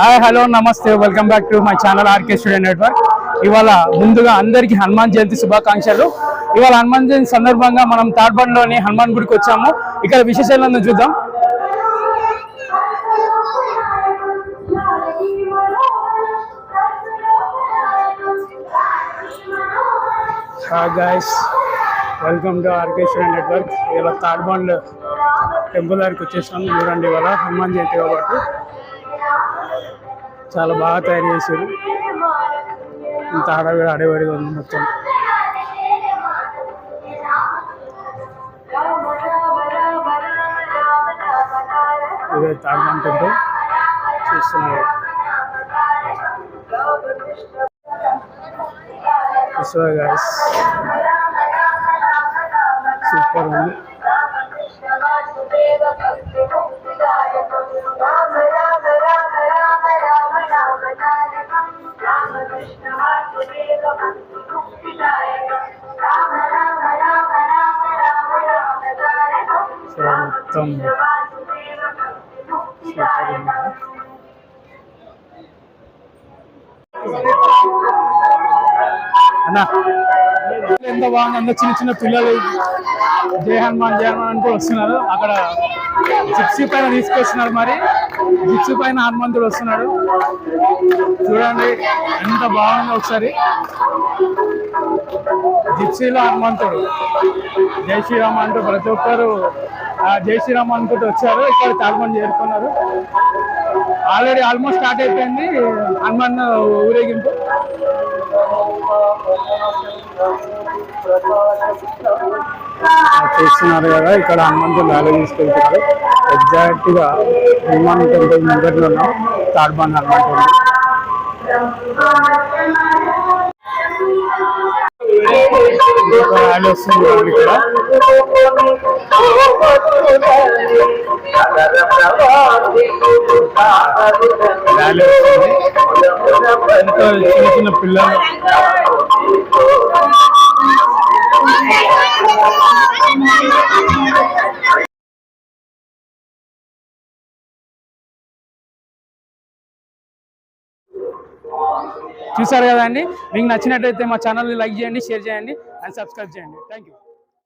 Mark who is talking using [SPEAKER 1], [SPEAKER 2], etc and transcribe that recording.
[SPEAKER 1] Hi hello నమస్తే welcome back to my channel RK student network ఇవాళ ముందుగా అందరికీ హనుమాన్ జయంతి శుభాకాంక్షలు. ఇవాళ హనుమాన్ జయంతి సందర్భంగా మనం తాడ్బండ్లోని హనుమాన్ గుడికి వచ్చాము. ఇక్కడ విశేషాలను చూద్దాం. Hi guys welcome to RK student network ఇవాళ తాడ్బండ్ టెంపుల్ దగ్గరికి వచ్చేసాము చూడండి ఇవాళ హనుమాన్ జయంతి కాబట్టి. చాలా బాగా తయారు చేశారు. ఇంత అడవి అడవిడిగా ఉంది మొత్తం. ఇదే తాడ్బండ్ టెంపుల్ చూస్తున్నారు. సూపర్ ఉంది. మొత్తం అన్నా. ఎంత బాగుంది అందరు చిన్న చిన్న పిల్లలు జయ హనుమాన్ జయ హనుమాన్ అంటూ వస్తున్నారు. అక్కడ జిప్సీ పైన తీసుకొస్తున్నారు మరి. జిప్సీ పైన హనుమంతుడు వస్తున్నాడు. చూడండి ఎంత బాగుందో ఒకసారి. జిప్సీలో హనుమంతుడు. జై శ్రీరామ్ అంటూ ప్రతి ఒక్కరు జై శ్రీరామ్ అనుకుంటూ వచ్చారు. ఇక్కడ చాలా మంది చేరుకున్నారు. ఆల్రెడీ ఆల్మోస్ట్ స్టార్ట్ అయిపోయింది. హనుమాన్ ఊరేగింపు. చూస్తున్నారు కదా ఇక్కడ హనుమంతుడు లాగా తీసుకెళ్తున్నారు. ఎగ్జాక్ట్గా హనుమాన్ టెంపుల్ ముందరలో ఉన్నాం తాడ్బాన్ హనుమాన్ టెంపుల్ ఇక్కడ. ఎంతో చిన్న చిన్న పిల్లలు చూసారు కదండి మీకు నచ్చినట్టయితే మా ఛానల్ని లైక్ చేయండి షేర్ చేయండి అండ్ సబ్స్క్రైబ్ చేయండి. Thank you